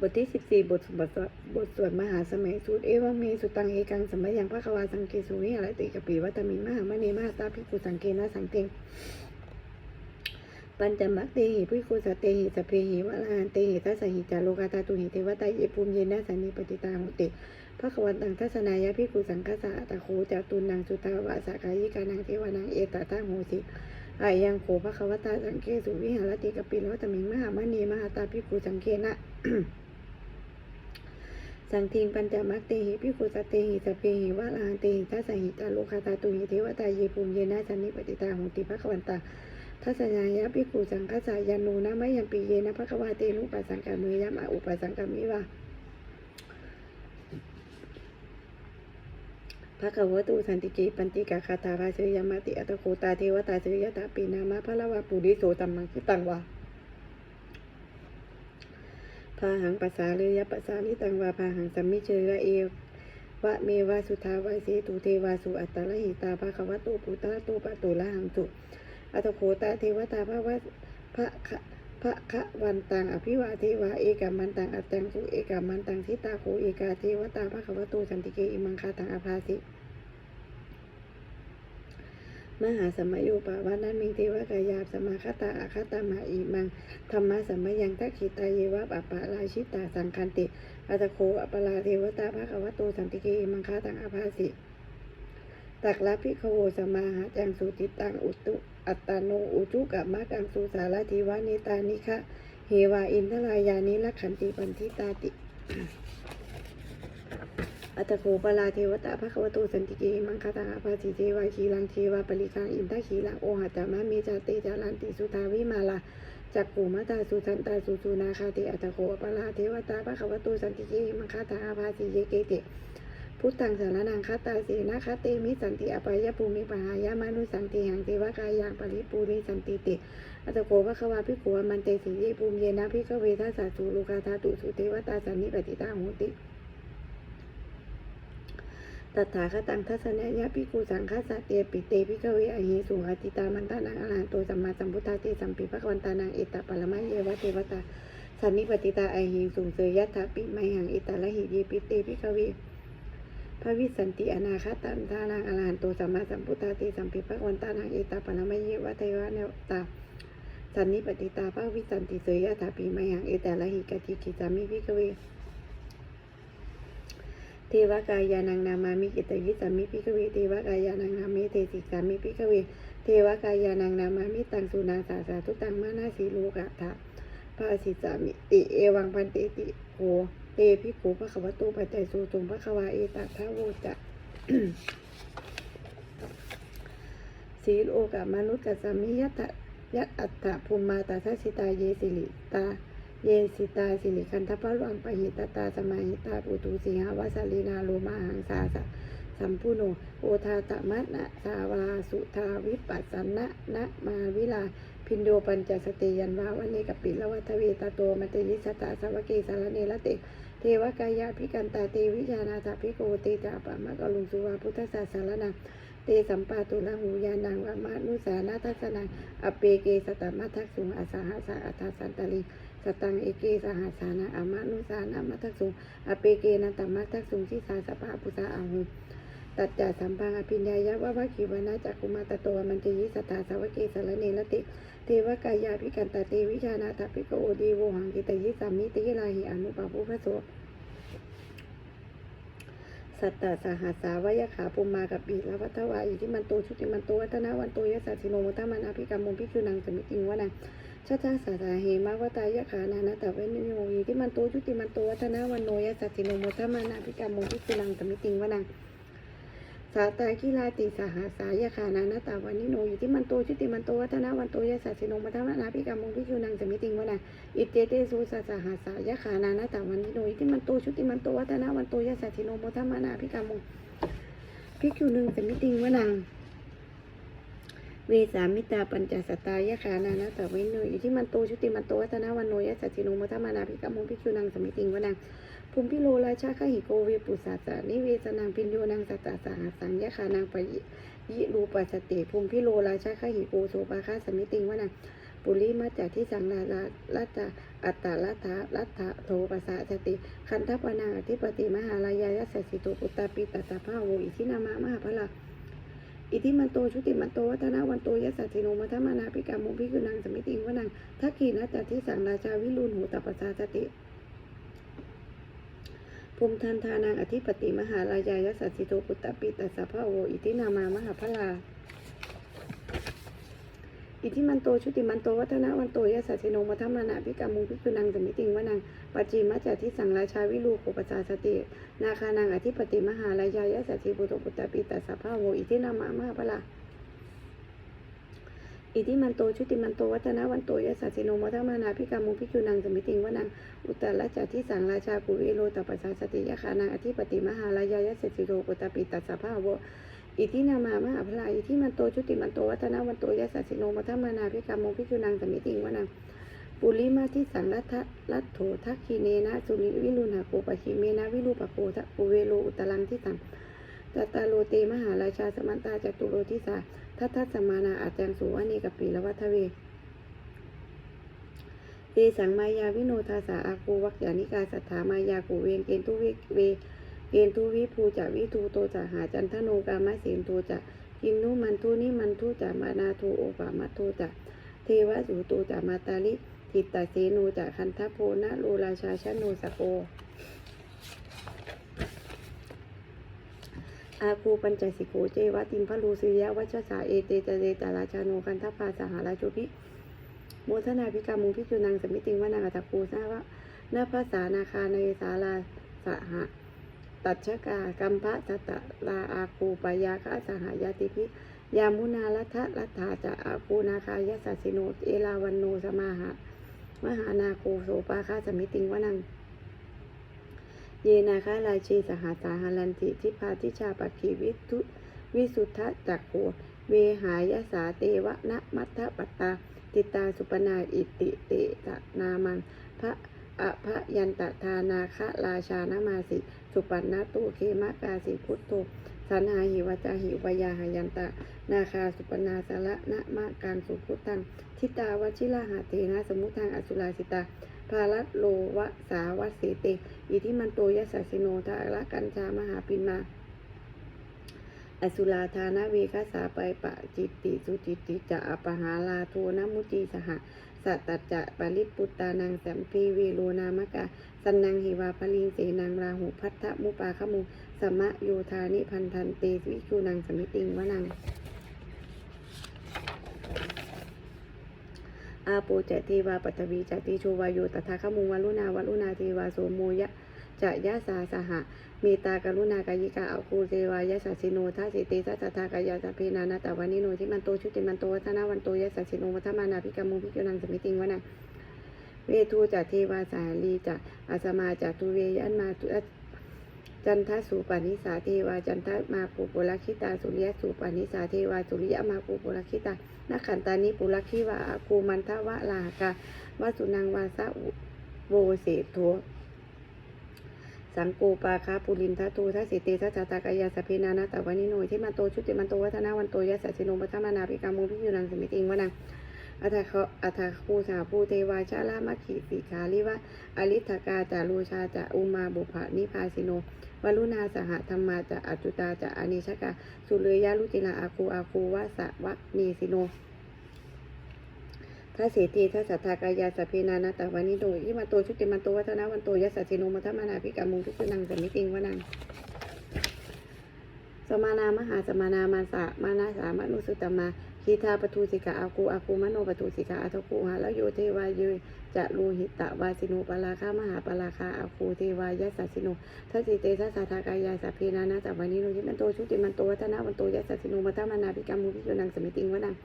บทที่สิบสี่บทบทสวดบทสวดมหาสมัยสูตรเอวังเมสุตังเอกังสมัยยังพระควาสังเกสุวิหารติกปีวัตมิมหามณีมหาตาภิกุสังเกนะสังเกงปัญจมัคเตหิภิกขุสตเตหิสเพหิวะลานเตหิทัสหิจาโลกาตาตุหิเทวตาเยปุมเยนะสันนิปติตาหุติพระขวัตังทัศนายะภิกขุสังฆสะอัตะโคจาตุนังสุตาวาสากายิกานังเทวานังเอตตาโหติอายังโขพระควตาสังเกสุวิหารติกปีวัตมิงมหามณีมหาตาภิกขุสังเกนะ สังทิงปัญจมัคเตหิพิคุสตเตหิสเพหิวะลาหันเตหิทัสสหิตาโลคาตาตุหิเทวตาเยภูมิเยนะสันนิปติตาหุติภควันตาทัศนายะพิคุสังคสายานูนะมะยัมปีเยนะภควาเตนุปัสสังกามือยมะอุปัสสังกามิวะภควตุสันติเกปันติกาคาตาภาเสยมาติอัตโคตาเทวตาเสยตาปีนามะพระละวะปุริโสตัมมังคิตังวะ พาหังปัสสาเรือยปัสสานิตังวาพาหังสัมมิเชระเอวะเมวาสุทาวาเสตุเทวาสุอัตตะละหิตาภาควะตุปุตตะตุปะตุละหังสุอัตโคตาเทวตาภาวะพระคะพระคะวันตังอภิวาเทวาเอกามันตังอัตตังสุเอกามันตังทิตาโคเอกาเทวตาภาควะตุสันติเกอิมังคาตังอภาสิ มหาสมัยโยปาวานันมิงเทวกายาสมาคตาอาคตามาอิมังธรรมะสมัยยังทักขิตาเยวะปะปะราชิตาสังคันติอัตโคอปลาเทวตาภะควะโตสันติเกมังคาตังอภาสิตักลพิโวสมาหาจังสุติตังอุตุอัตตโนอุจุกะมะกังสุสารทิวานิตานิคะเฮวาอินทรายานิลักขันติปันทิตาติ อัตโคปลาเทวตาภควโตสันติเกมังคตาภาสิเทวาคีลังเทวาปริคังอินทขีลังโอหัตจามะเมจาเตจารันติสุทาวิมาลาจักขูมตาสุสันตาสุสุนาคาเตอัตโคปลาเทวตาภควโตสันติเกมังคตาภาสิเยเกเตพุทธังสารนังคตาเสนาคเตมิสันติอปายภูมิปหายามนุสันติหังเทวกายังปริปูริสันติเตอัตโคภควาภิกขุมันเตสิเยภูมิเยนะภิกเวทัสสะสุลูกาธาตุสุเทวตาสันนิปติตาโหติ ตถาคตังทัศนยะพิกูสังฆาสตเตปิเตพิกเวอหิสุอติตามันตานังอรหันโตสัมมาสัมพุทธาเตสัมปิภควันตานังเอตตปรมะเยวะเทวตาสันนิปติตาไอหิสุงเสยยะถาปิไมหังเอตตะละหิยีปิเตพิกเวพระวิสันติอนาคตันทานังอรหันโตสัมมาสัมพุทธาเตสัมปิภควันตานังเอตตปรมะเยวะเทวตาสันนิปติตาพระวิสันติเสยยะถาปิไมหังเอตตะละหิกติกิสามิพิกเว เทวกายานังนามามิกิตวิสามิพิกเวเทวกายานังนามิเตสิสามิพิกเวเทวกายานังนามามิตังสุนาสาสาทุตังมานาสีโลกะทะพระสิสามิติเอวังพันเตติโหเตพิโขพระขวโตปัจจัยสุจงพระควาเอตัทะโวจะสีโลกะมนุษย์กัสมิยัตถะยัตอัตถะภูมิมาตาทัสิตาเยสิลิตา เยสิตาสิริคันทพะลวังปะหิตตาสมาหิตาปุตุสีหาวาสลีนาโลมาหังสาสะสัมพุโนโอทาตมะนะสาวาสุทาวิปัสสนะนะมาวิลาพินโดปัญจสติยันวาวันเนกปิละวัทเวตาโตมัตยิสตาสวเกสารเนละเตเทวกายาพิกันตาเตวิญาณาตาภิโกเตจาปะมะกลุงสุวาพุทธศาสารนังเตสัมปาตุละหูยานังวามานุสานาทัสนังอเปเกสตมัทักสุงอสาหสาอัฏฐสันตลิ สตังเอเกสหัสานาอามานุสานามัทักสุงอเปเกนันตมัทักสุงทิสาสปาปุสาอาหุตัจจาสัมพังอภิญญายะวะวะขีวนาจักกุมาตโตมันจะยิสตาสาวเกสารเนรติ เทวกายาพิกันตาเตวิชานาถาพิโกโอดีโวหังกิตยิสามิติลาหิอนุปาภูพระโส สัตตสหัสาวยขาปุมมากับปีละวัฏวาอิที่มันโตชุติมันโตวัฒนาวันโตยสัสสิโนมุตมานาภิกรรมมพิจุนังสมิติงวะนังชาชาสาสาเหมาวตายขานานาตะเวนิโยอิที่มันโตชุติมันโตวัฒนาวันโนยสัสสิโนมุตมานาภิกรรมมพิจุนังสมิติงวะนัง สาตากิลาติสหัสายขานานาตาวันนิโนอิที่มันโตชุติมันโตวัฒนาวันโตยาสัสสิโนมุตตมานาภิกรรมมพิจุนังสมิติงวนังอิเตเตสุสสหัสายขานานาตาวันนิโนอิที่มันโตชุติมันโตวัฒนาวันโตยาสัสสิโนมุตตมานาภิกรรมมภิกษุหนึ่งสมิติงวนังเวสามิตาปัญจสตายขานานาตาวินโนอยู่ที่มันโตชุติมันโตวัฒนาวันโนยสัจจิโนมัทมานาภิกรรมภิกษุนังสมิติงวนัง ภูมิพิโลราชาขหิโกเวปุสสะสานิเวสนังพินโยนังสัตตาสาหัสสังยะขานางปยิยิรูปัสสติภูมิพิโลราชาขหิโกโสปาคาสมิติงวนังปุริมาจากที่สังลาลาลัตตาอัตตาลัตถาลัตถาโทปัสสะสติ คันทัปนาอธิปติมหาลายายสัสสิโตปุตตาปิตตาภาโวอิทินามะมหาพลาอิทิมันโตชุติมันโตวัฒนาวันโตยัสสสิโนมัทมานาปิกามุพิกุนังสมิติงวนังทักขีนะจากที่สังราชาวิรุณหูตปัสสาสติ ภูมิทันทานังอธิปติมหาลายายสัสสิโตปุตตปิตัสสะพะโวอิทินามามหาพลาอิทิมันโตชุติมันโตวัฒนะวันโตยัสสะสิโนมัทมานาพิกามุพิกุนังสมิติงวนังปัจจิมัจจทิสังราชาวิรูโขปสาสติ นาคานังอธิปติมหาลายายสัสสิปุตโตปุตตปิตัสสะพะโวอิทินามามหาพลา อิทิมันโตชุติมันโตวัฒนวันโตยัสสะสิโนมัทมานาพิกามุพิกุนังสมิติงวนังอุตตรจาที่สังราชาปุเวโรตปัสสาสติยะคานังอธิปติมหาลายายสสิโรปุตปิตัสสภาโวอิทินามามหาพลาอิทิมันโตชุติมันโตวัฒนาวันโตยัสสะสิโนมัทมานาพิกามโมพิจุนังสมิติงวนังปุริมาที่สังรัตรัตโถทักขีเนนะสุริวิรุณาโกปะขีเมนะวิรูปะโกทะปุเวโรอุตลังที่สังตตาโลเตมหาราชาสมันตาจตุโรทิสา ทัตทัสมานาอาจารย์สุวานีกับปีละวัฒเวเตสังมายาวิโนทาสาอากูวักยานิกาสัทธามายากูเวนเกณทุวิเวเกณทุวิภูจะวิทูโตจะหาจันทโนกามะเสนโทจะกินนุมันทุนิมันทุจะมานาทูโอปามัทโทจะเทวสูโตจะมาตาลิทิตตาเสโนจะคันทโพนะโลราชาชโนสโก อาคูปัญจสิโกเจวะติมพะลูสุริยะวัชสาเอเตจเรตาราชาโนคันทพาสหราชุพิโมทนาพิกามุงพิจุนังสมิติงวนาอัตถคูทราบว่านาภาษานาคาในสาลาสหะตัชกากัมพะตตะลาอาคูปยาคะสหายาติพิยามุนาลัทธะลัทธาจะอาคูนาคายสัสสิโนเอลาวันโนสมาหะมหานาโคโสปาคาสมิติงวนัง เยนาคาราชีสหาสาหารันติทิพาทิชาปักขีวิทุวิสุทธะจักโขเวหายสาเตวะนะมัทธปัตตา ติตาสุปนาอิติเตตนามังพระอภยันตทานาคะราชานามาสิ สุปันนาตุเคมะกาสิพุทโธสันหาหิวจาหิวยาหายันตะ นาคาสุปนาสละนะมะการสุพุทธังทิตาวชิลาหาเทนะสมุทังอสุราสิตา ภาลัตโลวะสาวัสเสเตอิทิมันโตยสสะสิโนทาระกัญชามหาปินมา อสุราธานาเวคัสสาไปปะจิตติสุจิตติจะอปหาลาโทนมุจีสหสัตตจจะปริปุตตานังสัมพีเวโรนามกาสันนังหิวาพลิงเสนังราหุพัทธมุปาขมุสมะโยธานิพันธันเตวิชูนังสมิติงวนัง อาโปจเทวาปัตวีจติโชวายโยตถาคมุงวลุนาวลุนาเทวาโสโมยะจะยะสาสหะเมตากรุณากายิกาอาคูเซวายะสัสิโนทัสสิเตสัสสะทากายาสัพเพนานาตวานิโนทิมันโตชุติมันโตวัฒนาวันโตยะสัสิโนวัฒมานาภิกามุภิกนังสมิติงวะนังเวทูจะเทวาสาลีจะอาสมาจะทุเวยันมาตุ จันทสุปานิสาเทวาจันทมาปุปุลคิตาสุริยสุปานิสาเทวาสุริยมาปุปุลคิตานักขันตานิปุลคิวาอาคูมันทวะลาหกาวสุนังวาสะโวเสโทสังโกปาคาปุรินทัตูทัสิเตทัสสะตากายาสพเพนานาตวานิโนที่มันโตชุติมันโตวัฒนาวันโตยัสสะสิโนมัทมานาภิกามุพิยุนังสมิติงวนัง อัตถะเขาอัตถะคูสาภูเทวาชาลามะขีสิขาลิวะอลิทกาจารูชาจะอุมาบุภานิพาสิโนวลุนาสหธรรมาจะอจุตาจะอนิชกาสุเลยยาลุจิลาอาคูอาคูวะสะวะนีสิโนถ้าเสตีถ้าสัทธากายาสพเพนานาตวานิโดยิมาโตชุติมันโตวัฒนาวันโตยัสสะสิโนมัทมานาภิกามุงทุกนังสมิติงวนังสมานามหาสมานามาสะมานาสามนุสุตมา คีทาปทุสิกาอากูอากูมโนปทุสิกาอัตกูหาแล้วโยเทวายุจะลูหิตะวาสิโนปราคามหาปราคาอาคูเทวายัสสะสิโนทัสิเตทัสสะทากายาสัพเพนานาตวานิโนยิมันโตชุติมันโตวัฒนาวันโตยัสสะสิโนมัทมานาภิกามุพิโยนังสมิติงวนัง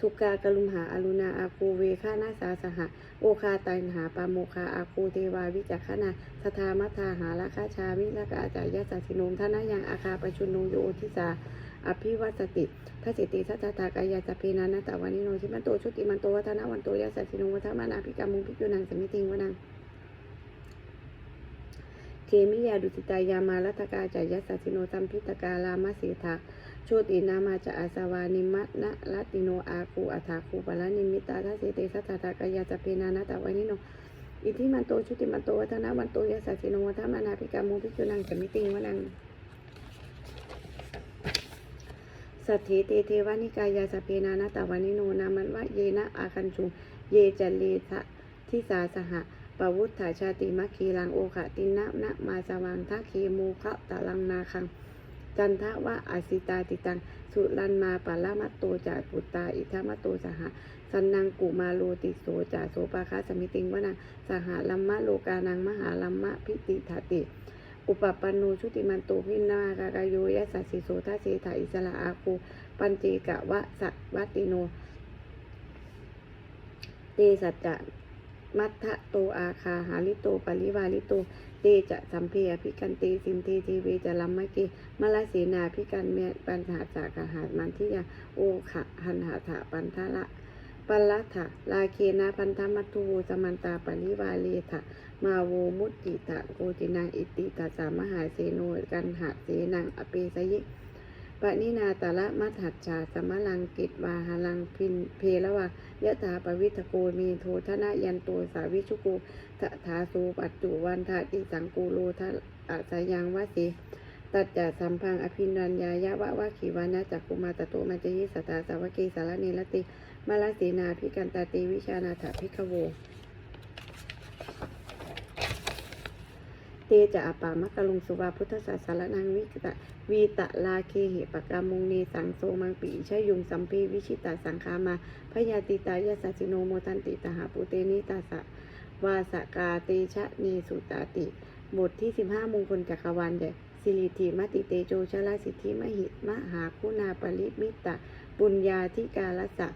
สุกากลุมหาอรุณาอาคูเวฆานาสาสหะโอคาตันหาปาโมคาอาคูเทวาวิจักขณาสทามัทธาหาราคาชาวิลกาจายาสัสิโนมทนายังอาคาปชุนโนโยทิสา อภิวัสติทัสสิติทัตตากายาสเพนานาตวานิโนชิมันโตชุติมันโตวัฒนาวันโตยาสัสิโนวัฒมานาภิกามุภิกุนังสมิติงวนังเคมิยาดุสิตายามาลัตกาจายสัสิโนตัมพิตกาลามาสีทาโชตินามาจะอาสวานิมะนะลาติโนอาคูอัฐาคูปะละนิมิตาทัสเสเตสัตตากายาจะเพนานาตาวานิโนอิทิมันโตชุติมันโตวัฒนาวันโตยาสสสิโนวัฒนานาภิกามุภิกุนังสมิติงวนัง สัทธิเตเทวานิกายาสเพนานาตวานิโนนามันวะเยนะอาคันชุงเยจันเลทะทิสาสหะปวุฒาชาติมัคคีลังโอขะตินะนะมาสวังทัคคีมูคะตะลังนาคัง จันทะวะอาสิตาติตัง สุรันมาปัลละมัตโตจาปุตตาอิทามัตโตสหะสันนังกุมาโลติโสจาโสปาคาสมิติงวนังสหะลัมมะโลกานังมหาลัมมะพิติถาติ อุปปันโนชุติมันโตพินนากากายโยยะสัสสิโสทัสเสถาอิสระอาคูปัญเจกะวะสัวัติโน เตสัจจะมัทธะโตอาคาหาลิโตปริวาลิโต เตจะสัมเพอภิกันเตสินเททีเวจะลัมมะเกมลเสนาภิกันเมปัญหาจากหามันทิยาโอขะหันหาถาปันทะละ ปัลลัตถะลาเคนะพันธมัตตุโวสมันตาปริวาเลถะมาโวมุตติตะโกตินังอิติตัสามหาเสโนกันหะเสนังอเปสยิปะนินาตาละมัทหัจฉาสมลังกิจวาหาลังพินเพละวะยะถาปวิทโกมีโทธนะยันโตสาวิชุโกทะถาสูปัจจุวันทาติสังกูโลทะอาสยังวะสี ตัดจาสัมพังอภินัญญายะวะวะขีวานะจักกุมาตโตมัจยิสตาสาวกีสารเนรติมาลสีนาพิกันตาตีวิชานาถาพิกโวเตจะอปามะกะลุงสุวาพุทธศาสารนังวิกตะวีตะลาเคหิปกามุงเนสังโซมังปีชยุงสัมเพวิชิตาสังคามาพยาติตายาสสิโนโมทันติตหาปุเตนิตาสะวาสกาเตชะเนสุตาติ บทที่15มงคลจักรวาลใหญ่ สิริธิมติเตโจชลาสิทธิมหิมหาคุณาปริมิตะปุญญาธิกาลสะ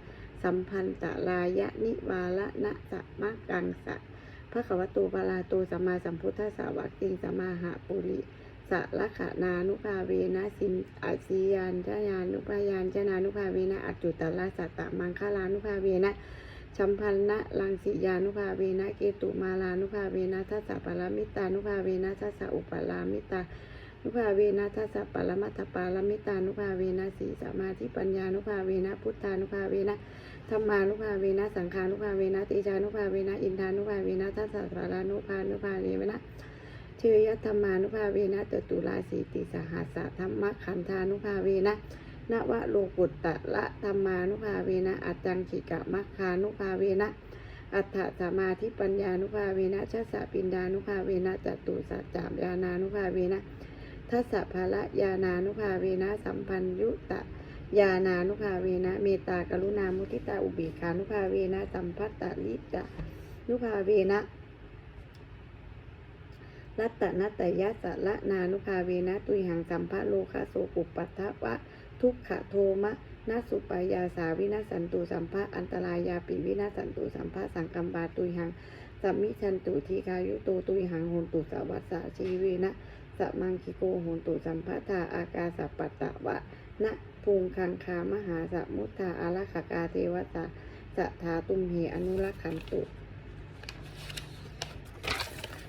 สัมพันตลายะนิวาละนะสะมะกังสะพระขวโตปาลาโตสัมมาสัมพุทธสาวกติงสัมมาหาปุริสะละขะนานุภาเวนะสินอาศิยานชยานุภายานชนานุภาเวนะอจุตตละสัตตะมังคลานุภาเวนะชัมพันนะลังสิยานุภาเวนะเกตุมาลานุภาเวนะทัสสะปรมิตานุภาเวนะทัสสะอุปลามิตา นุภาเวนะทัสสะปรมัตถปาลมิตานุภาเวนะสีสมาธิปัญญานุภาเวนะพุทธานุภาเวนะธรรมานุภาเวนะสังขานุภาเวนะติจานุภาเวนะอินทานุภาเวนะทัสสะสารานุภานุภาเวนะเชยธรรมานุภาเวนะจตุลาสีติสหัสสะธรรมขันธานุภาเวนะนวะโลกุตตะละธรรมานุภาเวนะอัจจังขิกะมัคคานุภาเวนะอัฏฐสมาธิปัญญานุภาเวนะชัสสะปินดานุภาเวนะจตุสัจจามยานานุภาเวนะ ทัสสะภาละยานานุภาเวนะสัมพันยุตะยานานุภาเวนะเมตตากรุณามุทิตาอุเบกขานุภาเวนะสัมพัตตาลิตะนุภาเวนะรัตตนัตยะสะละนานุภาเวนะตุยหังสัมภะโลคะโสปุปปัทถวะ ทุกขโทมะนาสุปายาสาวินาสันตุสัมภะอันตรายาปิวินาสันตุสัมภะสังกัมบาตุยหังสัมมิชันตุทีคายุโตตุยหังโหนตุสวัสสะชีเวนะ สะมังคิโกโหนตุสัมภะทาอากาสปัตตะวะนะภูงคังคามหาสมุทธาอารักขกาเทวตาสะทาตุมเหอนุรักขันตุ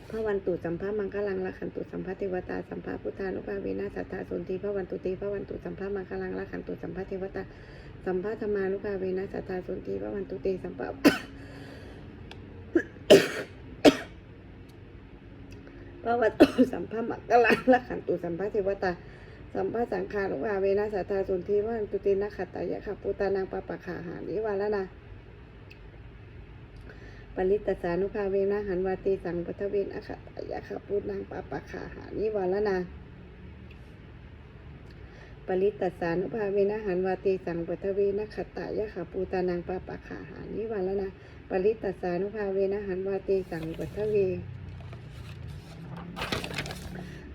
พระวันตุสัมภะมังคลังรักขันตุสัมภะเทวตาสัมภะพุทธานุภาเวนะสัทธาสุนทีพระวันตุเตพระวันตุสัมภะมังคลังรักขันตุสัมภะเทวตาสัมภะธรรมานุภาเวนะสัทธาสุนทีพระวันตุเตสัมภะ พระวัตุสัมภะมักกะลังละขันตุสัมภะเทวตา สัมภะสังขารุวาเวนะสัทธาสุนทีว่าตุตินะขัตตายะขัปุตานังปะปะขาหานิวาละนาปริตตสานุภาเวนะหันวาตีสังปทเวนอขัตตายะขัปุนังปะปะขาหานิวาละนาปริตตสานุภาเวนะหันวาตีสังปทเวนขัตตายะขัปูตานังปะปะขาหานิวาละนาปริตตสานุภาเวนะหันวาตีสังปทเว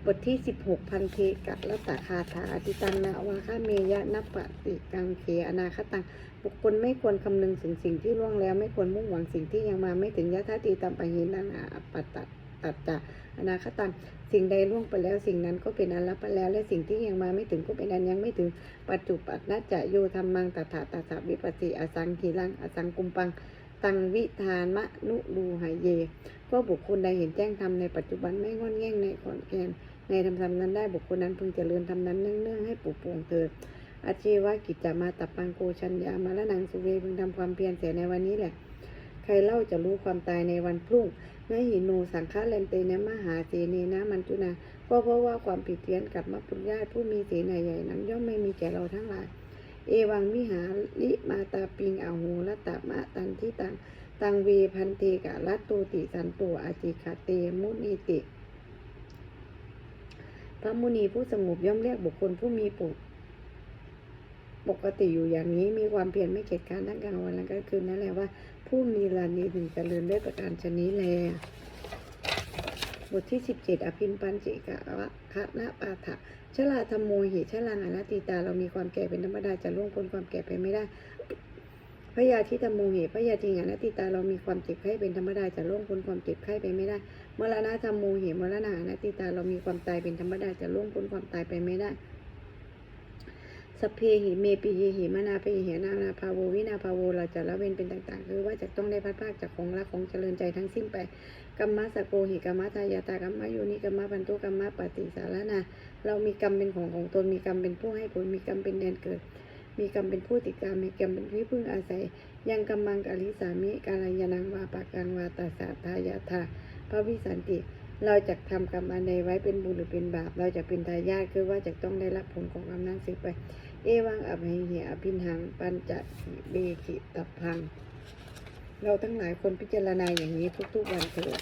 บทที่ 16 พันเทกะละตะคาถาอธิตังนาวาคาเมยะนปติกังเขอนาคตัง บุคคลไม่ควรคำนึงถึงสิ่งที่ล่วงแล้ว ไม่ควรมุ่งหวังสิ่งที่ยังมาไม่ถึงยะทัติตัมปะหินานาอัปตตตัดจาอนาคตัง สิ่งใดล่วงไปแล้ว สิ่งนั้นก็เป็นอันลับไปแล้ว และสิ่งที่ยังมาไม่ถึงก็เป็นอันยังไม่ถึง ปัจจุปัตนัจจะโยธรรมังตถาตถาวิปัสสิอสังขีลังอสังกุมปัง ตังวิธานมะนุรูหายเย ก็บุคคลใดเห็นแจ้งธรรมในปัจจุบันไม่งอนแง่งในขอนแกนในทำธรรมนั้นได้บุคคลนั้นพึงเจริญธรรมนั้นเนื่องๆให้ปลูกปลงเถิดอาชีวกิจจะมาตับปังโกชัญญามาละนังสุเวพึงทำความเพียรเสียในวันนี้แหละ ใครเล่าจะรู้ความตายในวันพรุ่งเมื่อหินูสังฆาเลนเตนะมหาเสเนนะมันจุนาก็เพราะว่าความผิดเพี้ยนกับมัปปุญญาตผู้มีเสนาใหญ่นั้นย่อมไม่มีแก่เราทั้งหลาย เอวังมิหาลิมาตาปิงอาหูละตะมะตันทิตัง ตังเวพันเตกะรัตโตติสันโตอาจิคาเตมุนีติ พระมุนีผู้สงบย่อมเรียกบุคคลผู้มีปุปกติอยู่อย่างนี้มีความเพียรไม่เกียจคร้านทั้งกลางวันและกลางคืนนั่นแหละว่า ผู้มีลานีถึงเจริญด้วยประการชนี้แลบทที่สิบเจ็ดอภินปัญจิกะวะคะนะปาถะ ชลาธรรมโมหิชลังอนัตติตา เรามีความแก่เป็นธรรมดาจะล่วงพ้นความแก่ไปไม่ได้พยาธิธรรมโมหิพยาธิอนัตติตา เรามีความเจ็บไข้เป็นธรรมดาจะล่วงพ้นความเจ็บไข้ไปไม่ได้มรณะธรรมโมหิมรณะอนัตติตา เรามีความตายเป็นธรรมดาจะล่วงพ้นความตายไปไม่ได้สเพหิเมปิเยหิมนาเพหินานาภาโววินาภาโวเราจะละเว้นเป็นต่างๆ คือว่าจะต้องได้พัดภาคจากของรักของเจริญใจทั้งสิ้นไป กัมมะสะโกหิกัมมะทายาตากัมมะโยนิกัมมะพันธุกัมมะปฏิสารนาเรามีกรรมเป็นของของตนมีกรรมเป็นผู้ให้ผลมีกรรมเป็นแดนเกิด มีกรรมเป็นผู้ติดตามมีกรรมเป็นที่พึ่งอาศัย ยังกำมังกาลิสามิกาลยานังวาปากังวาตาสาทายาทาพระวิสันติ เราจะทำกรรมอันใดไว้เป็นบุญหรือเป็นบาป เราจะเป็นทายาทคือว่าจะต้องได้รับผลของกรรมนั้นสืบไป เอวังอภัยเหอภินหังปัญจสิเบขิตพัง เราทั้งหลายคนพิจารณาอย่างนี้ทุกๆวันเถิด